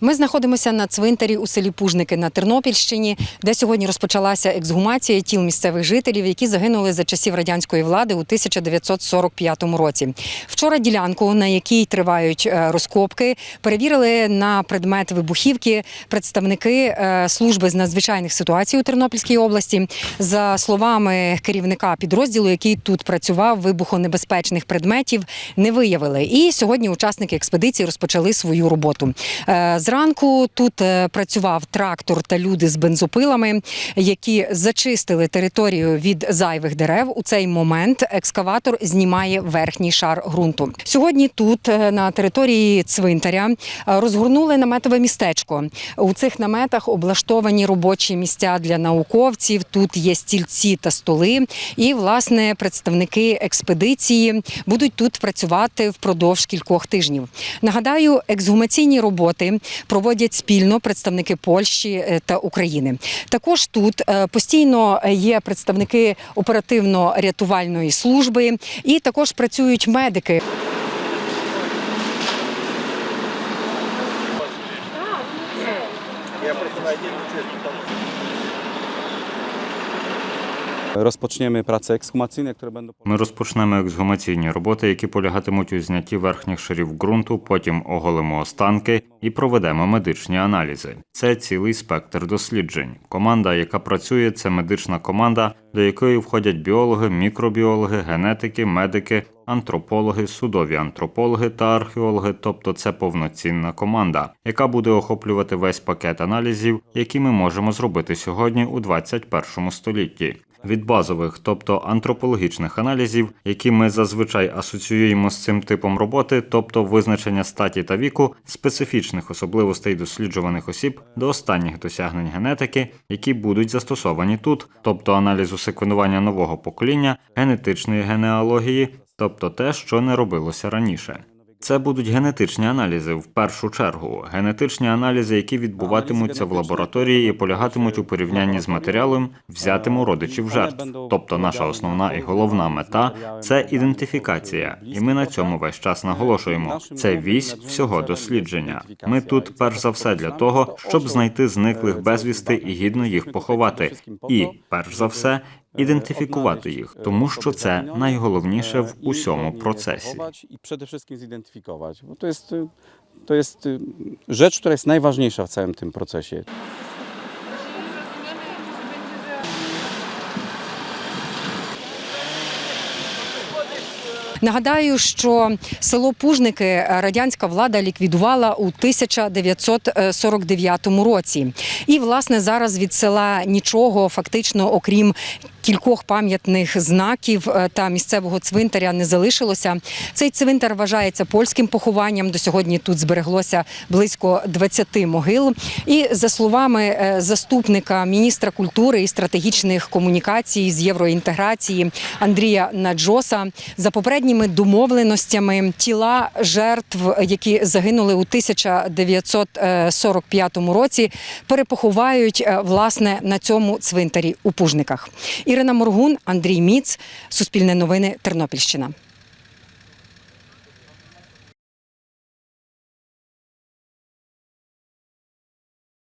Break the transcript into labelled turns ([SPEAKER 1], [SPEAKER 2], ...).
[SPEAKER 1] Ми знаходимося на цвинтарі у селі Пужники на Тернопільщині, де сьогодні розпочалася ексгумація тіл місцевих жителів, які загинули за часів радянської влади у 1945 році. Вчора ділянку, на якій тривають е, розкопки, перевірили на предмет вибухівки представники е, служби з надзвичайних ситуацій у Тернопільській області. За словами керівника підрозділу, який тут працював, вибухонебезпечних предметів не виявили. І сьогодні учасники експедиції розпочали свою роботу. Зранку тут е, працював трактор та люди з бензопилами, які зачистили територію від зайвих дерев. У цей момент екскаватор знімає верхній шар ґрунту. Сьогодні тут е, на території цвинтаря е, розгорнули наметове містечко. У цих наметах облаштовані робочі місця для науковців. Тут є стільці та столи. І власне представники експедиції будуть тут працювати впродовж кількох тижнів. Нагадаю, ексгумаційні роботи проводять спільно представники Польщі е, та України. Також тут е, постійно є представники оперативно-рятувальної служби, і також працюють медики.
[SPEAKER 2] Rozpoczniemy prace ekshumacyjne, które będą
[SPEAKER 3] Ми розпочнемо ексгумаційні роботи, які полягатимуть у знятті верхніх шарів ґрунту, потім оголимо останки і проведемо медичні аналізи. Це цілий спектр досліджень. Команда, яка працює, це медична команда, до якої входять біологи, мікробіологи, генетики, медики, антропологи, судові антропологи та археологи. Тобто це повноцінна команда, яка буде охоплювати весь пакет аналізів, які ми можемо зробити сьогодні у 21 столітті. Від базових, тобто антропологічних аналізів, які ми зазвичай асоціюємо з цим типом роботи, тобто визначення статі та віку, специфічних особливостей досліджуваних осіб до останніх досягнень генетики, які будуть застосовані тут, тобто аналізу секвенування нового покоління, генетичної генеалогії, тобто те, що не робилося раніше. Це будуть генетичні аналізи в першу чергу, генетичні аналізи, які відбуватимуться в лабораторії і полягатимуть у порівнянні з матеріалом, взятим у родичів жертв. Тобто, наша основна і головна мета це ідентифікація, і ми на цьому весь час наголошуємо. Це вісь всього дослідження. Ми тут перш за все для того, щоб знайти зниклих безвісти і гідно їх поховати, і перш за все. Ідентифікувати їх, тому що це найголовніше в усьому процесі.
[SPEAKER 2] to jest, y, to jest y, rzecz, która jest najważniejsza w całym tym procesie.
[SPEAKER 1] Нагадаю, що село Пужники радянська влада ліквідувала у 1949 році. І власне зараз від села нічого фактично, окрім кількох пам'ятних знаків е, та місцевого цвинтаря не залишилося. Цей цвинтар вважається польським похованням. До сьогодні тут збереглося близько 20 могил. І за словами е, заступника міністра культури і стратегічних комунікацій з євроінтеграції Андрія Наджоса, за попередніми домовленостями тіла жертв, які загинули у 1945 році, перепоховають е, власне на цьому цвинтарі у Пужниках. Ірина Моргун, Андрій Міц, Суспільне новини, Тернопільщина.